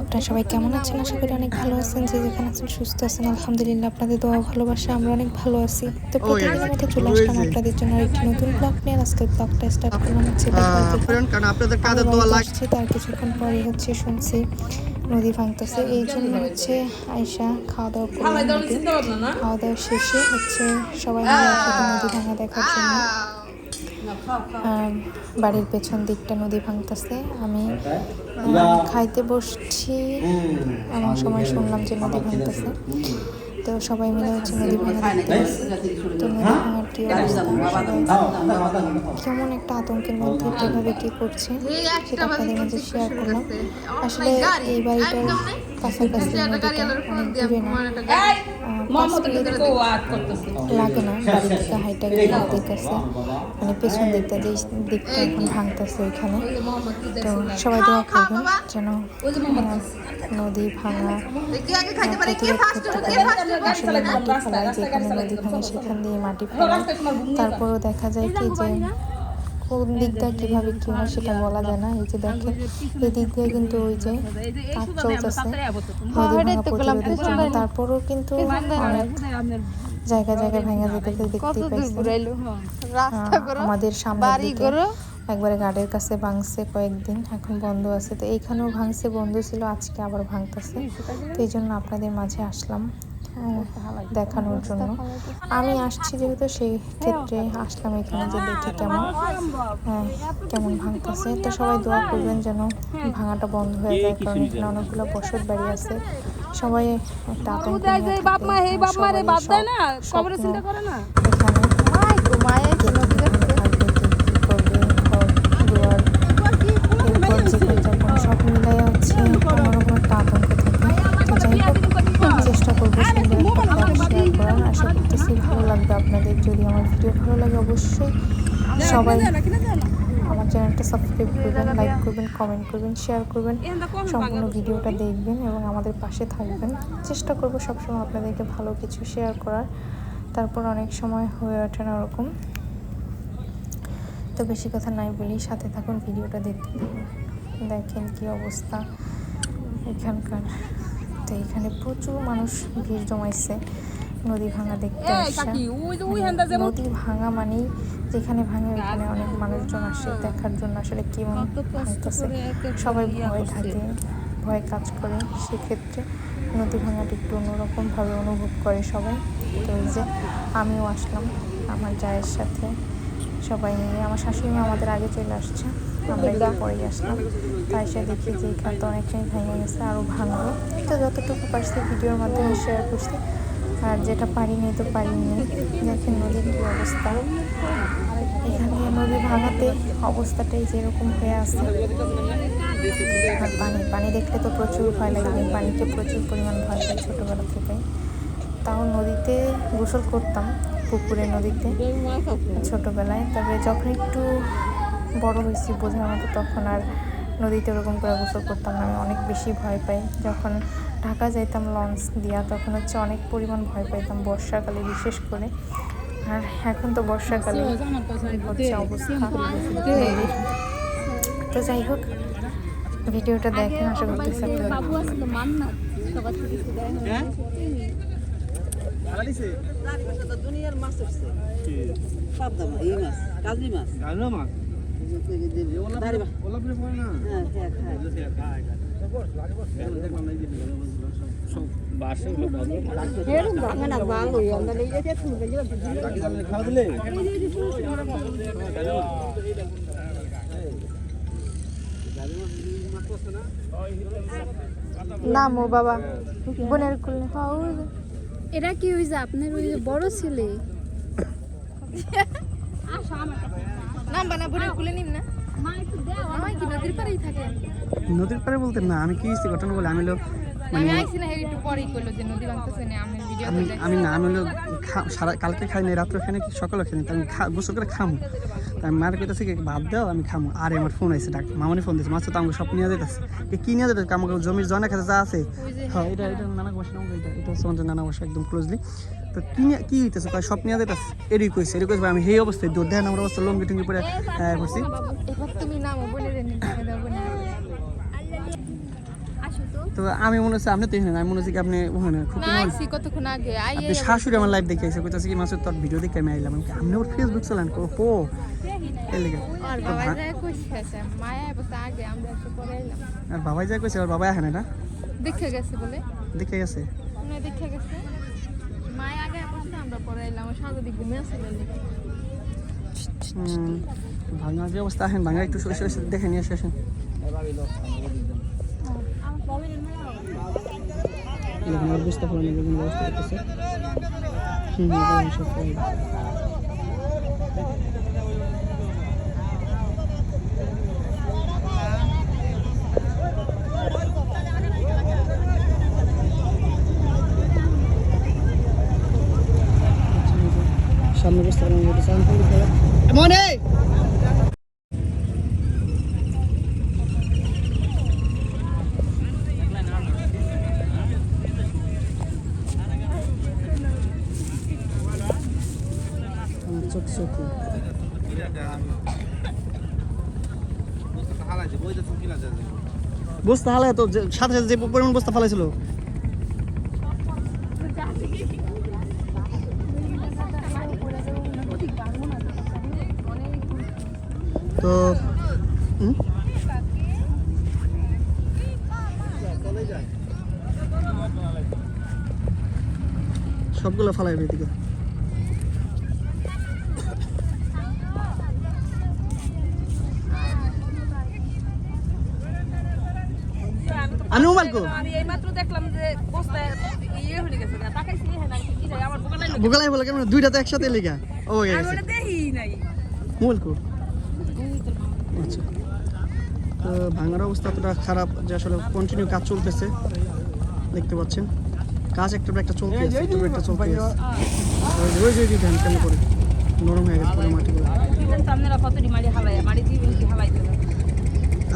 আপনারা সবাই কেমন আছেন? আশা করি অনেক ভালো আছেন যে যেখানে আছেন সুস্থ আছেন। আলহামদুলিল্লাহ আপনাদের দোয়া ভালোবাসা আমরা অনেক ভালো আছি। তো প্রতিদিনের মতো চলে আসলাম আপনাদের জন্য আরেকটি নতুন ব্লগ নিয়ে। আজকের ব্লগটা স্টার্ট করলাম হচ্ছে তার কিছুক্ষণ পরে হচ্ছে শুনছি নদী ভাঙতেছে। এই জন্য হচ্ছে আয়সা খাওয়া দাওয়া নদী। খাওয়া দাওয়া শেষে হচ্ছে সবাই মিলে একসাথে নদী ভাঙা দেখার জন্য। বাড়ির পেছন দিকটা নদী ভাঙতেছে। আমি খাইতে বসছি। এমন সময় শুনলাম যে নদী ভাঙতেছে। তো সবাই মিলে হচ্ছে নদী ভাঙা দেখতে তো নদী কি অবস্থা কেমন একটা আতঙ্কের মধ্যে কীভাবে কি করছে সেটা আপনাদের মধ্যে শেয়ার করলাম। আসলে এই বাড়িটার কাছাকাছি নদীটা অনেক দূরে না। লাগে না বাড়ি থেকে হাইটা গেলে নদীর কাছে মানে পেছন দিকটা যে দিকটা এখন ভাঙতেছে ওইখানে। তো সবাই দোয়া করবেন যেন নদী ভাঙা প্রতিরোধ করতে পারে? আসলে মাটি ফেলায় যেখানে নদী ভাঙে সেখান দিয়ে মাটি ফেলায় তারপরও দেখা যায় কি যে কোন দিকটা কীভাবে কি হয় সেটা বলা যায় না। এই যে দেখেন এই দিক দিয়ে কিন্তু ওই যে কাজ চলতেছে নদী প্রতিরোধের জন্য। তারপরও কিন্তু অনেক জায়গা জায়গায় ভেঙে যেতে দেখতে পাইছি আমাদের সামনের দিকে একবারে গাড়ির কাছে ভাঙছে কয়েকদিন এখন বন্ধ আছে। তো এইখানেও ভাঙছে বন্ধ ছিল আজকে আবার ভাঙতেছে। তো এই জন্য আপনাদের মাঝে আসলাম। দেখানোর জন্য। আমি আসছি যেহেতু সেই ক্ষেত্রে আসলাম এখানে যে দেখি কেমন আহ, কেমন ভাঙতেছে। তো সবাই দোয়া করবেন যেন ভাঙাটা বন্ধ হয়ে যায় কারণ এখানে অনেকগুলো বসত বাড়ি আছে। সবাই একটা আতঙ্ক সব মিলাই হচ্ছে অন্যরকম একটা আতঙ্ক থাকে তো যাই হোক চেষ্টা করব সুন্দর একটা ব্লগ শেয়ার আশা করতেছি ভালো লাগবে আপনাদের। যদি আমার ভিডিও ভালো লাগে অবশ্যই সবাই আমার চ্যানেলটা সাবস্ক্রাইব করবেন লাইক করবেন কমেন্ট করবেন শেয়ার করবেন, সম্পূর্ণ ভিডিওটা দেখবেন এবং আমাদের পাশে থাকবেন। চেষ্টা করব সবসময় আপনাদেরকে ভালো কিছু শেয়ার করার। তারপর অনেক সময় হয়ে ওঠে না ওরকম। তো বেশি কথা নাই বলি, সাথে থাকুন, ভিডিওটা দেখতে দেখেন কি অবস্থা এখানকার। তো এখানে প্রচুর মানুষ ভিড় জমাইছে। নদী ভাঙা দেখতে হ্যান্ডা যেমন নদী ভাঙা মানেই যেখানে ভাঙে ওইখানে অনেক মানুষজন আসে দেখার জন্য আসলে কেমন ভাঙতেছে। সবাই ভয় থাকে ভয় কাজ করে। সেক্ষেত্রে নদী ভাঙাটা একটু অন্যরকমভাবে অনুভব করে সবাই। তো এই যে আমিও আসলাম আমার জায়ের সাথে সবাই মিলে। আমার শাশুড়ি আমাদের আগে চলে আসছে আমরা একটু পরেই আসলাম। তাই সে দেখি যে এখানে তো অনেকটাই ভেঙে গেছে আরও ভাঙবো। তো যতটুকু পারছি ভিডিওর মাধ্যমে শেয়ার করছি। আর যেটা পারিনি তো পারিনি। দেখেন নদীর কী অবস্থা। এখানে নদী ভাঙাতে অবস্থাটাই যেরকম হয়ে আছে। আর পানি পানি দেখলে তো প্রচুর ভয় লাগে। আমি পানিতে প্রচুর পরিমাণ ভয় পাই ছোটোবেলা থেকে তাও নদীতে গোসল করতাম পুকুরে নদীতে ছোটোবেলায়। তবে যখন একটু বড় হয়েছি বোঝার মতো তখন আর নদীতে ওরকম করে গোসল করতাম না। আমি অনেক বেশি ভয় পাই। যখন ঢাকা যাইতাম লঞ্চ দিয়া তখন হচ্ছে অনেক পরিমাণ ভয় পাইতাম বর্ষাকালে বিশেষ করে। আর এখন তো বর্ষাকালে হচ্ছে অবস্থা। তো যাই হোক ভিডিওটা দেখেন আশা করতেছি। দুনিয়ার মাছ। উঠছে পাবদা মাছ এই মাছ কাজলি মাছ গালো মাছ দাঁড়ি মাছ ওলা পরে পড়ে না হ্যাঁ হ্যাঁ খায় খাওয়া দিলে না মো বাবা বোনের কুলে ওই এটা কি ওই যে আপনার ওই বড় ছেলে? নাম বানা বোনের কুলে নিম না। নদীর পারে বলতে না আমি কি হয়েছে ঘটনা বলে? আমি হলো আমি না হেরি একটু পরেই কইলো যে নদী ভাঙতেছে না আমি না আমি হলো সারা কালকে খাই নাই রাত্রে খাই নাই সকালে খাই আমি গোসল করে খামু। আমি মার কইতেছি কি ভাত দাও আমি খামো। আরে আমার ফোন আইছে ডাক মামনি ফোন দিয়েছে মাছ তো আমাকে সব নিয়ে যেতেছে কি নিয়ে যেতে আমাকে জমির জনে খেতে যা আছে। হ্যাঁ এটা এটা নানা বসে এটা এটা নানা বসে একদম ক্লোজলি তো কি কি হইতেছে? তাই সব নিয়ে যেতেছে এরই কইছে এরই কইছে আমি সেই অবস্থায় দৌড় দেন আমার অবস্থা লঙ্গি টঙ্গি পরে করছি তো। আমি মনে হচ্ছে আপনি তো এখানে আমি মনে হচ্ছে কি আপনি ওখানে খুব কতক্ষণ আগে আপনি শাশুড়ি আমার লাইভ দেখে এসে কইতাছে কি মাসুদ তোর ভিডিও দেখে আমি আইলাম। আমি আপনি ওর ফেসবুক চালান? কো পো লেগে। আর বাবাই যা কইছে আর বাবা এখানে না? দেখে গেছে বলে। দেখে গেছে? দেখে গেছে। আমরা পরে এলাম সাজাদি ঘুমিয়ে আসছিল হুম, ভাঙা যে অবস্থা এখন ভাঙা একটু সরে সরে দেখে নিয়ে আসেন বুঝতে পারেন এরকম ব্যবস্থা করতেছে হুম সব করে। সামনে বুঝতে পারেন মনে চোখ চোখ। বস্তা হালায় তো সাথে সাথে যে পরিমাণ বস্তা ফালাইছিল। তো সবগুলো ফালাইবে এদিকে। আমি মোবাইল আমি এইমাত্র দেখলাম যে বস্তায় ইয়ে হয়ে গেছে তাকাইছি হ্যাঁ না কি যায় আমার বুকালাই বলে কেমন? দুইটা তো একসাথে লেগা। ও হয়ে আমি ওটা দেখি নাই। আচ্ছা। তো ভাঙার অবস্থা এতটা খারাপ যে আসলে কন্টিনিউ কাজ চলতেছে। দেখতে পাচ্ছেন। কাজ একটা একটা চলতে আছে একটা চলতে আছে। ওই যে- ধ্যান কেন করে? নরম হয়ে গেছে পুরো মাটিগুলো।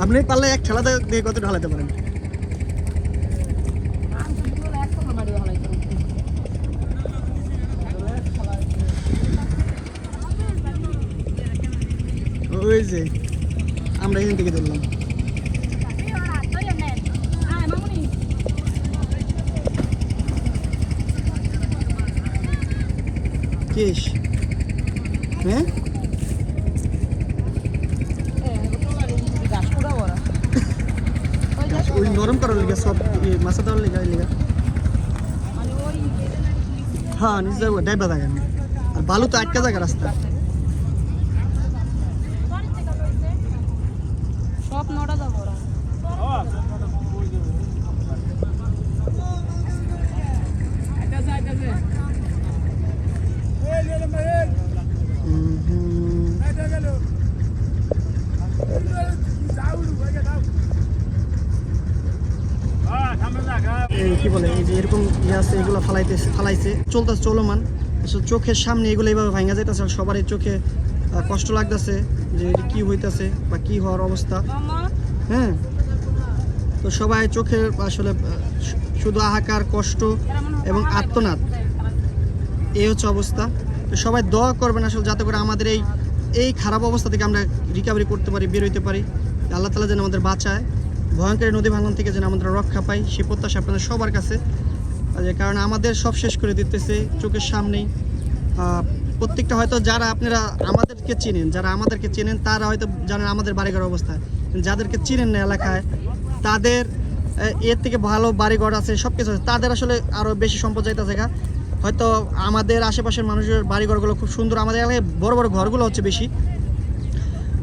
আপনি পারলে এক খেলা দিয়ে কত ঢালাতে পারেন? ওই যে। আমরা এখান থেকে ধরলাম। কেশ। হ্যাঁ? ওই নরম করার লেগে সব মাছা দেওয়ার লেগে লেগে। মানে হ্যাঁ যাব ডাইবা থাকেন আর বালু তো আটকা জায়গা রাস্তা সব নটা যাব ওরা হুম, হুম। এই কি বলে এই যে এরকম ইয়ে ফালাইতেছে ফালাইছে। চলতেছে চলমান। চোখের সামনে এগুলো এইভাবে ভাঙা যাইতেছে সবারই চোখে কষ্ট লাগতেছে যে কি হইতাছে বা কি হওয়ার অবস্থা। হ্যাঁ। তো সবাই চোখে আসলে শুধু হাহাকার কষ্ট এবং আত্মনাদ এই হচ্ছে অবস্থা। তো সবাই দোয়া করবেন আসলে যাতে করে আমাদের এই এই খারাপ অবস্থা থেকে আমরা রিকভারি করতে পারি বের হইতে পারি। আল্লাহ তালা যেন আমাদের বাঁচায়। ভয়ঙ্কর নদী ভাঙন থেকে যেন আমাদের রক্ষা পাই সে প্রত্যাশা আপনাদের সবার কাছে। যে, কারণ আমাদের সব শেষ করে দিতেছে চোখের সামনেই। প্রত্যেকটা হয়তো যারা আপনারা আমাদেরকে চেনেন, যারা আমাদেরকে চেনেন, তারা হয়তো জানেন আমাদের বাড়িঘর অবস্থা। যাদেরকে চিনেন না এলাকায়, তাদের এর থেকে ভালো বাড়িঘর আছে সব কিছু আছে। তাদের আসলে আরও বেশি সম্পদ যাইতেছে গা। হয়তো আমাদের আশেপাশের মানুষের বাড়িঘরগুলো খুব সুন্দর, আমাদের এলাকায় বড় বড় ঘরগুলো হচ্ছে বেশি।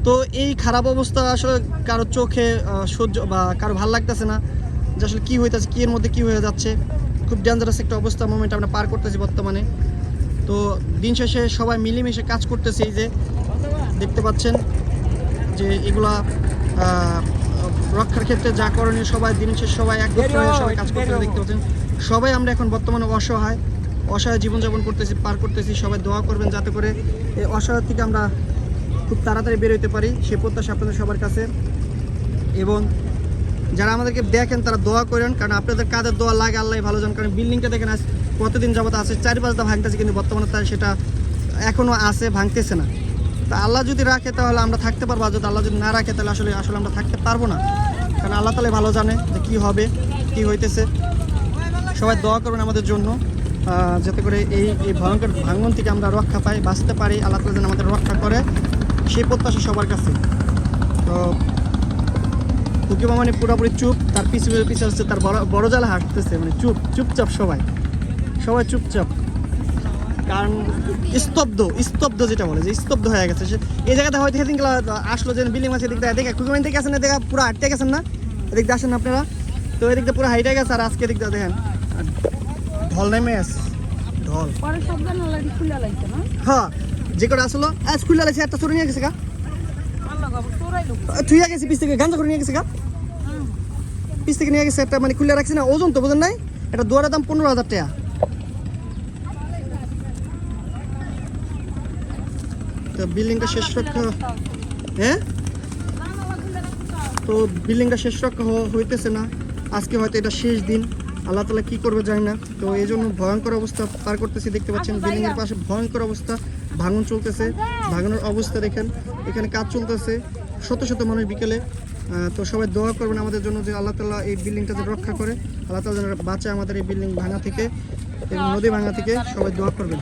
তো এই খারাপ অবস্থা আসলে কারও চোখে সহ্য বা কারও ভালো লাগতেছে না। যে আসলে কী হইতেছে, কী এর মধ্যে কী হয়ে যাচ্ছে? খুব ডেঞ্জারাস একটা অবস্থা মোমেন্ট আমরা পার করতেছি বর্তমানে। তো দিন শেষে সবাই মিলেমিশে কাজ করতেছে এই যে দেখতে পাচ্ছেন যে এগুলা রক্ষার ক্ষেত্রে যা করণীয় সবাই দিন শেষে সবাই একত্র হয়ে সবাই কাজ করতেছে দেখতে পাচ্ছেন। সবাই আমরা এখন বর্তমানে অসহায় অসহায় জীবনযাপন করতেছি পার করতেছি সবাই দোয়া করবেন যাতে করে এই অসহায় থেকে আমরা খুব তাড়াতাড়ি বের হতে পারি সে প্রত্যাশা আপনাদের সবার কাছে। এবং যারা আমাদেরকে দেখেন, তারা দোয়া করেন, কারণ আপনাদের কাদের দোয়া লাগে, আল্লাহ ভালো জান কারণ বিল্ডিংটা দেখেন, আজ কতদিন যাবত আছে চারি পাঁচটা ভাঙতেছে, কিন্তু বর্তমানে তার সেটা এখনও আছে, ভাঙতেছে না। তা আল্লাহ যদি রাখে, তাহলে আমরা থাকতে পারব যদি আল্লাহ যদি না রাখে, তাহলে আসলে আসলে আমরা থাকতে পারব না। কারণ আল্লাহ তালে ভালো জানে যে কী হবে, কি হইতেছে। সবাই দোয়া করবেন আমাদের জন্য যাতে করে এই এই ভয়ঙ্কর ভাঙন থেকে আমরা রক্ষা পাই, বাঁচতে পারি, আল্লাহ তালা যেন আমাদের রক্ষা করে। সেই প্রত্যাশা সবার কাছে। তো ফুকি মানে পুরোপুরি চুপ তার পিছু পিছু হচ্ছে তার বড় বড় জালা হাঁটতেছে মানে চুপ চুপচাপ সবাই। সবাই চুপচাপ। কারণ স্তব্ধ স্তব্ধ যেটা বলে যে স্তব্ধ হয়ে গেছে। সে এই জায়গাতে হয়তো সেদিন আসলো যে বিল্ডিং মাছের দিক থেকে দেখে কুকুরমাইন থেকে আসেন না দেখা পুরো আটকে গেছেন না? এদিক দিয়ে আসেন আপনারা? তো এদিক দিয়ে পুরো হাইটে গেছে আর আজকে এদিক দিয়ে দেখেন ঢল নেমে আছে ঢল। হ্যাঁ যে করে আসলো আজ খুলে লাগছে একটা চুরি নিয়ে গেছে গা। চোরাই গেছে পিস থেকে গাঞ্জা করে নিয়ে গেছে গা। পিস থেকে নিয়ে গেছে একটা মানে খুলে রাখছি না ওজন তো বোঝেন নাই। এটা দুয়ারের দাম পনেরো হাজার টাকা। তো বিল্ডিংটা শেষ রক্ষা হ্যাঁ তো বিল্ডিংটা শেষ রক্ষা হইতেছে না। আজকে হয়তো এটা শেষ দিন। আল্লাহ তালা কি করবে জানি না। তো এই জন্য ভয়ঙ্কর অবস্থা পার করতেছি দেখতে পাচ্ছেন বিল্ডিং এর পাশে ভয়ঙ্কর অবস্থা। ভাঙন চলতেছে ভাঙনের অবস্থা দেখেন। এখানে কাজ চলতেছে। শত শত মানুষ বিকেলে তো সবাই দোয়া করবেন আমাদের জন্য যে আল্লাহ তালা এই বিল্ডিংটা যেন রক্ষা করে। আল্লাহ তালা যেন বাঁচায় আমাদের এই বিল্ডিং ভাঙা থেকে এবং নদী ভাঙা থেকে, সবাই দোয়া করবেন।